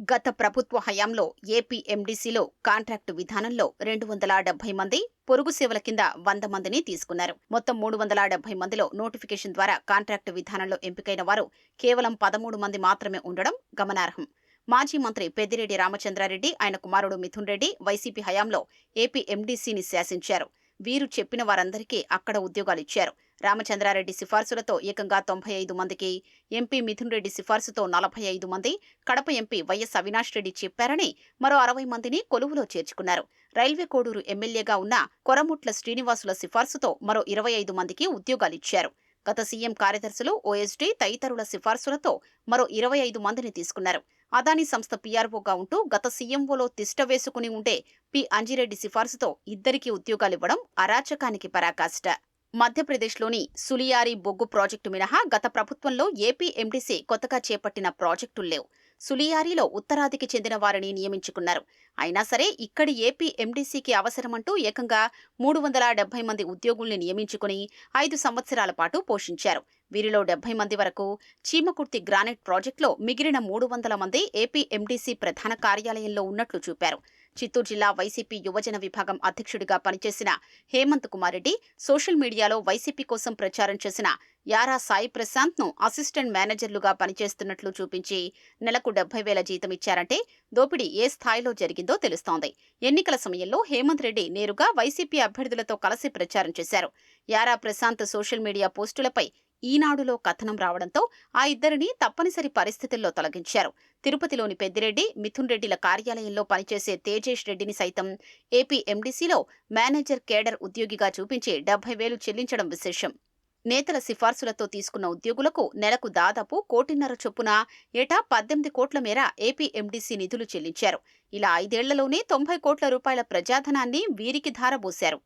గత ప్రభుత్వ హయాంలో ఏపీ ఎండీసీలో కాంట్రాక్టు విధానంలో రెండు వందల డెబ్బై మంది పొరుగు సేవల కింద వంద మందిని తీసుకున్నారు. మొత్తం మూడు వందల డెబ్బై మందిలో నోటిఫికేషన్ ద్వారా కాంట్రాక్టు విధానంలో ఎంపికైన వారు కేవలం పదమూడు మంది మాత్రమే ఉండడం గమనార్హం. మాజీ మంత్రి పెద్దిరెడ్డి రామచంద్రారెడ్డి ఆయన కుమారుడు మిథున్ రెడ్డి వైసీపీ హయాంలో ఏపీ ఎండీసీని శాసించారు. వీరు చెప్పిన వారందరికీ అక్కడ ఉద్యోగాలిచ్చారు రామచంద్రారెడ్డి సిఫార్సులతో ఏకంగా తొంభై ఐదు మందికి ఎంపీ మిథున్ రెడ్డి సిఫార్సుతో నలభై ఐదు మంది కడప ఎంపీ వైఎస్ అవినాష్ రెడ్డి చెప్పారని మరో అరవై మందిని కొలువులో చేర్చుకున్నారు. రైల్వే కోడూరు ఎమ్మెల్యేగా ఉన్న కొరముట్ల శ్రీనివాసుల సిఫార్సుతో మరో ఇరవై ఐదు మందికి ఉద్యోగాలిచ్చారు గత సీఎం కార్యదర్శులు ఓఎస్డీ తదితరుల సిఫార్సులతో మరో ఇరవై ఐదు మందిని తీసుకున్నారు. అదానీ సంస్థ పీఆర్ఓగా ఉంటూ గత సీఎంఓలో తిష్ట వేసుకుని ఉండే పి అంజిరెడ్డి సిఫార్సుతో ఇద్దరికి ఉద్యోగాలివ్వడం అరాచకానికి పరాకాష్ట. మధ్యప్రదేశ్లోని సులియారి బొగ్గు ప్రాజెక్టు మినహా గత ప్రభుత్వంలో ఏపీ ఎంటీసీ కొత్తగా చేపట్టిన ప్రాజెక్టులు లేవు. సులియారిలో ఉత్తరాదికి చెందిన వారిని నియమించుకున్నారు. అయినా సరే ఇక్కడి ఏపీ ఎండీసీకి అవసరమంటూ ఏకంగా మూడు వందల డెబ్బై మంది ఉద్యోగుల్ని నియమించుకుని ఐదు సంవత్సరాల పాటు పోషించారు. వీరిలో డెబ్బై మంది వరకు చీమకుర్తి గ్రానైట్ ప్రాజెక్టులో మిగిలిన మూడు వందల మంది ఏపీ ఎండీసీ ప్రధాన కార్యాలయంలో ఉన్నట్లు చూపారు. చిత్తూరు జిల్లా వైసీపీ యువజన విభాగం అధ్యక్షుడిగా పనిచేసిన హేమంత్ కుమార్ రెడ్డి సోషల్ మీడియాలో వైసీపీ కోసం ప్రచారం చేసిన యారా సాయి ప్రశాంత్ను అసిస్టెంట్ మేనేజర్లుగా పనిచేస్తున్నట్లు చూపించి నెలకు డెబ్బై వేల జీతం ఇచ్చారంటే దోపిడీ ఏ స్థాయిలో జరిగిందో తెలుస్తోంది. ఎన్నికల సమయంలో హేమంత్ రెడ్డి నేరుగా వైసీపీ అభ్యర్థులతో కలిసి ప్రచారం చేశారు. యారా ప్రశాంత్ సోషల్ మీడియా పోస్టులపై ఈనాడులో కథనం రావడంతో ఆ ఇద్దరిని తప్పనిసరి పరిస్థితుల్లో తొలగించారు. తిరుపతిలోని పెద్దిరెడ్డి మిథున్ రెడ్డిల కార్యాలయంలో పనిచేసే తేజేష్ రెడ్డిని సైతం ఏపీ ఎండీసీలో మేనేజర్ కేడర్ ఉద్యోగిగా చూపించి డెబ్బై వేలు చెల్లించడం విశేషం. నేతల సిఫార్సులతో తీసుకున్న ఉద్యోగులకు నెలకు దాదాపు కోటిన్నర చొప్పున ఏటా పద్దెనిమిది కోట్ల మేర ఏపీ ఎండీసీ నిధులు చెల్లించారు. ఇలా ఐదేళ్ళలోనే తొంభై కోట్ల రూపాయల ప్రజాధనాన్ని వీరికి ధారబోశారు.